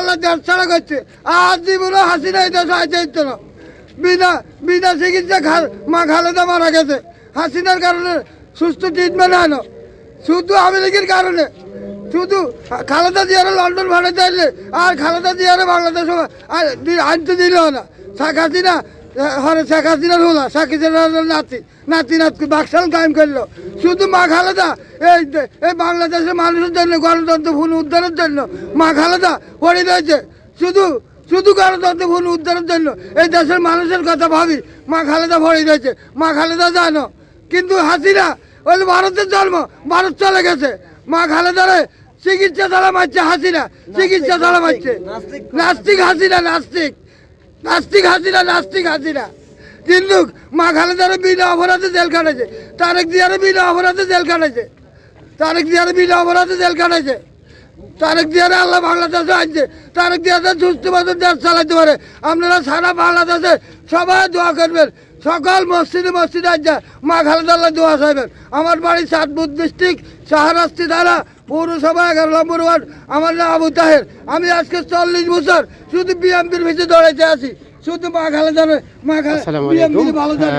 আল্লাহ দেশ করছে। আর জীবনও হাসি নাই, দেশ আইতে না। বিনা বিনা চিকিৎসা মা খালেদা মারা গেছে। হাসিনার কারণে সুস্থ ট্রিটমেন্ট হয় না। শুধু লীগের কারণে। শুধু খালেদা জিয়ারে লন্ডন ভাড়া চাইলে আর খালেদা জিয়ারে বাংলাদেশ আনতে দিল না। শেখ হাসিনা হরে শেখ হাসিনার হলা শেখ হাসিনার নাতি নাতি নাতি বাকশাল কায়েম করল। শুধু মা খালেদা এই এই বাংলাদেশের মানুষের জন্য গণতন্ত্র ভুল উদ্ধারের জন্য মা খালেদা পড়ে রয়েছে। শুধু শুধু গণতন্ত্র ভুল উদ্ধারের জন্য এই দেশের মানুষের কথা ভাবি মা খালেদা ভরে রয়েছে। মা খালেদা জানো কিন্তু হাসিনা ওই ভারতের জন্ম ভারত চলে গেছে। মা খালেদারে চিকিৎসা ছাড়া মারছে হাসিনা চিকিৎসা ছাড়া মারছে। নাস্তিক হাসিনা নাস্তিক। নাস্তিক হাজিরা নাস্তিক হাসিনা। কিন্তু মা খালেদারে বিনা অপরাধে জেল খাটাইছে। তারেক দিয়ারে বিনা অপরাধে জেল খাটাইছে। তারেক দিয়ারে বিনা অপরাধে জেল খাটাইছে। তারেক দিয়ারে আল্লাহ বাংলাদেশে আনছে। তারেক দিয়ারে সুস্থ মতো দেশ চালাইতে পারে। আপনারা সারা বাংলাদেশে সবাই দোয়া করবেন। সকল মসজিদে মসজিদে আনছে মা খালেদাল্লাহ দোয়া চাইবেন আমার বাড়ি সাতপুর ডিস্ট্রিক্ট সাহারাস্তি দ্বারা পৌরসভা এগারো নম্বর ওয়ার্ড। আমার নাম আবু তাহের। আমি আজকে চল্লিশ বছর শুধু বিএমপির ভিতরে দৌড়াইতে আছি। শুধু মা খালেদার মা আলাইকুম। ভালো জানি।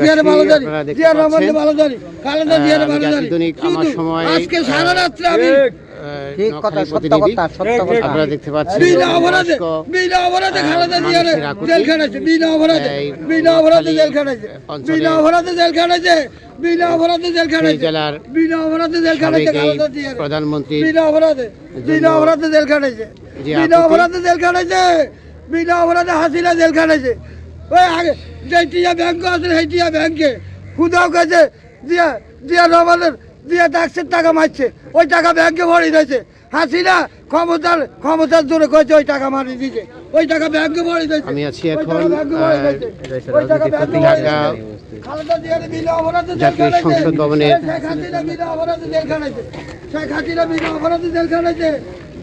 জিয়ারে ভালো জানি। আপনারা দেখতে জিয়া রহমানকে ভালো জানি। খালেদা জিয়ারে ভালো জানি। আমার শুধু সময়, আজকে সারা রাত্রে আমি ঠিক কথা নোয়াখালী সত্য প্রতিনিধি। কথা সত্য কথা। আপনারা দেখতে পাচ্ছেন বিনা অপরাধে বিনা অপরাধে খালেদা জিয়ারে বিনা অপরাধে বিনা অপরাধে অপরাধে অপরাধে জেলার অপরাধে খালেদা জিয়ারে। প্রধানমন্ত্রী বিনা অপরাধে বিনা অপরাধে জেল বিনা অপরাধে জেল বিনা অপরাধে হাসিনা জেল ওই আগে যে ব্যাংক আছে খুদাও রহমানের দিয়া ট্যাক্সের টাকা মারছে। ওই টাকা ব্যাংকে ভরে দিয়েছে। হাসিনা ক্ষমতার ক্ষমতার জোরে কয়েছে ওই টাকা মারি দিয়েছে। ওই টাকা ব্যাংকে ভরে দিয়েছে। আমি আছি এখন, ঢাকা জাতীয়। সংসদ ভবনের শেখ হাসিনা বিনা অপরাধে জেল খাটাইছে। শেখ হাসিনা বিনা অপরাধে জেল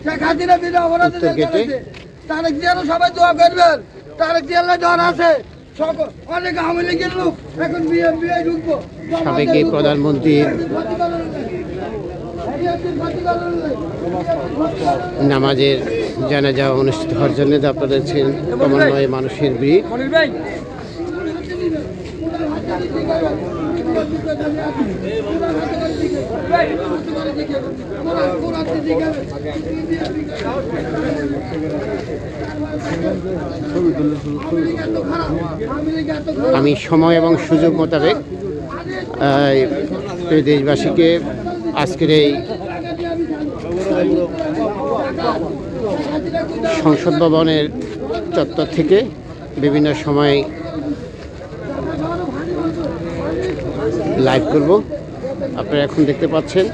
শেখ হাসিনা বিনা অপরাধে। তারেক জিয়ারও সবাই দোয়া করবেন। তারেক জিয়ার ডর আছে। অনেক আওয়ামী লীগের লোক এখন বিএনপি ঢুকবো। সাবেক এই প্রধানমন্ত্রী নামাজের জানাজা অনুষ্ঠিত হওয়ার জন্য আপনারা দেখছেন ক্রমান্বয়ে মানুষের ভিড়। আমি সময় এবং সুযোগ মোতাবেক দেশবাসীকে আজকের এই সংসদ ভবনের চত্বর থেকে বিভিন্ন সময় লাইভ করব। আপনারা এখন দেখতে পাচ্ছেন।